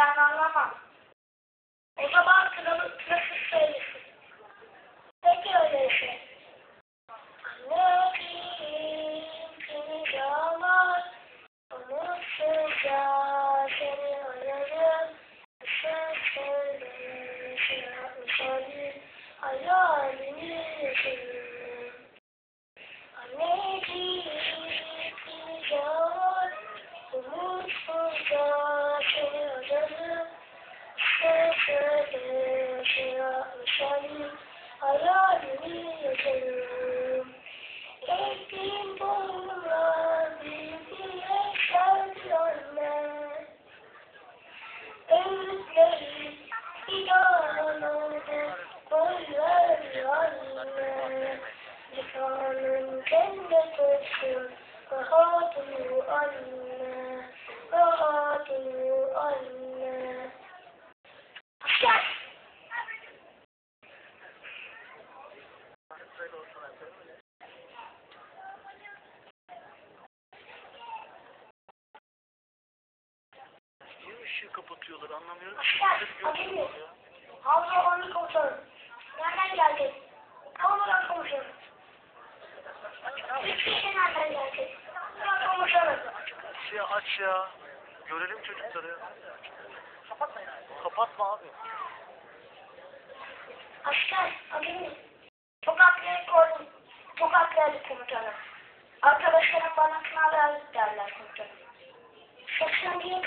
ben anlamam. O zaman kralı nasıl söylesin? Peki öyleyse. Şey. Anladım seni dağlar, umutsuzca seni ararım. Sen söyle, sen söyle, hayalini yaşarım. Yaşarım, hayalini yaşarım. Ektiğim boynuma bir dilek geldi anne. Öğütleri inanamadı, koyver anne. Lisanın cennet olsun, anne, ışığı kapatıyorlar anlamıyorum. Havza onu komutanım. Nereden geldi? Komutan komutanım. Kişi nereden geldi? Komutan komutanım. Aç ya aç ya. Görelim çocukları. Kapatmayın. Kapatma abi. Asker, acele. Tokatları koydum. Tokatları komutanım. Arkadaşlarım bana kına verdi derler komutanım. Seksen diye